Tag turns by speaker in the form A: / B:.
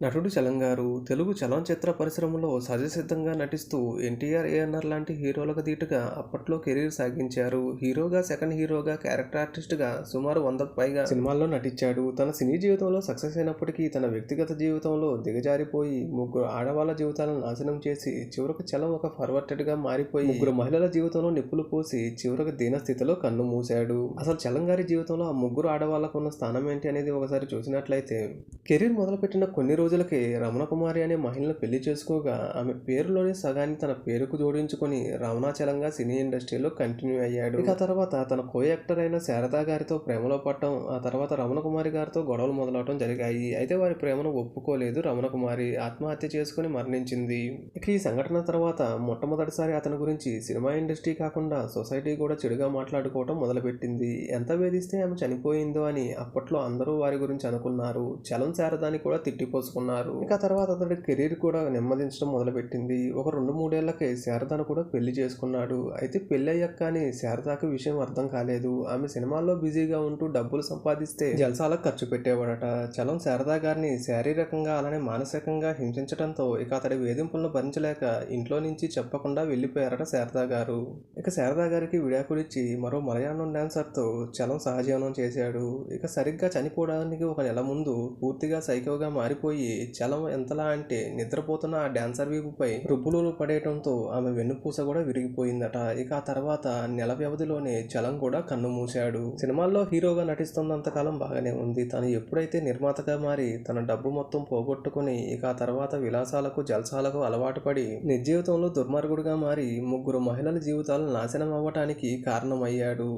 A: నటుడు చలంగారు తెలుగు చలనచిత్ర పరిశ్రమలో సహజసిద్ధంగా నటిస్తూ ఎన్టీఆర్ ఏఎన్ఆర్ లాంటి హీరోలకు దీటుగా అప్పట్లో కెరీర్ సాగించారు. హీరోగా సెకండ్ హీరోగా క్యారెక్టర్ ఆర్టిస్ట్గా సుమారు వందకు పైగా సినిమాల్లో నటించాడు. తన సినీ జీవితంలో సక్సెస్ అయినప్పటికీ తన వ్యక్తిగత జీవితంలో దిగజారిపోయి ముగ్గురు ఆడవాళ్ళ జీవితాలను నాశనం చేసి చివరకు చలం ఒక ఫర్వర్టెడ్గా మారిపోయి ముగ్గురు మహిళల జీవితంలో నిప్పులు పోసి చివరకు దీనస్థితిలో కన్ను మూశాడు. అసలు చలంగారి జీవితంలో ఆ ముగ్గురు ఆడవాళ్ళకున్న స్థానం ఏంటి అనేది ఒకసారి చూసినట్లయితే కెరీర్ మొదలుపెట్టిన కొన్ని రోజులకి రమణకుమారి అనే మహిళను పెళ్ళి చేసుకోగా ఆమె పేరులోని సగాన్ని తన పేరుకు జోడించుకొని రమణాచలంగా సినీ ఇండస్ట్రీలో కంటిన్యూ అయ్యాడు. ఇక ఆ తర్వాత తన కో యాక్టర్ అయిన శారదా గారితో ప్రేమలో పడటం ఆ తర్వాత రమణకుమారి గారితో గొడవలు మొదలవటం జరిగాయి. అయితే వారి ప్రేమను ఒప్పుకోలేదు రమణకుమారి ఆత్మహత్య చేసుకుని మరణించింది. ఇక ఈ సంఘటన తర్వాత మొట్టమొదటిసారి అతని గురించి సినిమా ఇండస్ట్రీ కాకుండా సొసైటీ కూడా చెడుగా మాట్లాడుకోవటం మొదలుపెట్టింది. ఎంత వేధిస్తే ఆమె చనిపోయిందో అని అప్పట్లో అందరూ వారి గురించి అనుకున్నారు. చలం శారదాని కూడా తిట్టిపోసుకున్నారు. ఇక తర్వాత అతడి కెరీర్ కూడా నెమ్మదించడం మొదలుపెట్టింది. ఒక రెండు మూడేళ్ళకే శారదాను కూడా పెళ్ళి చేసుకున్నాడు. అయితే పెళ్ళి అయ్యాక కానీ శారదాకి విషయం అర్థం కాలేదు. ఆమె సినిమాల్లో బిజీగా ఉంటూ డబ్బులు సంపాదిస్తే జలసాలకు ఖర్చు పెట్టేవాడట. చలం శారదా గారిని శారీరకంగా అలానే మానసికంగా హింసించడంతో ఇక అతడి వేధింపులను భరించలేక ఇంట్లో నుంచి చెప్పకుండా వెళ్ళిపోయారట శారదా గారు. ఇక శారదా గారికి విడాకులిచ్చి మరో మలయాళం డాన్సర్తో చలం సహజీవనం చేశాడు. ఇక సరిగ్గా చనిపోవడానికి ఒక నెల ముందు పూర్తిగా సైకోగా మారిపోయి చలం ఎంతలా అంటే నిద్రపోతున్న ఆ డాన్సర్ వీపుపై రుబ్బులు పడేయడంతో ఆమె వెన్నుపూస కూడా విరిగిపోయిందట. ఇక ఆ తర్వాత నెల వ్యవధిలోనే చలం కూడా కన్ను మూశాడు. సినిమాల్లో హీరోగా నటిస్తున్నంతకాలం బాగానే ఉంది. తను ఎప్పుడైతే నిర్మాతగా మారి తన డబ్బు మొత్తం పోగొట్టుకుని ఇక ఆ తర్వాత విలాసాలకు జల్సాలకు అలవాటు పడి నిజీవితంలో దుర్మార్గుడిగా దుర్మార్గుడుగా మారి ముగ్గురు మహిళల జీవితాలు నాశనం అవ్వటానికి కారణమయ్యాడు.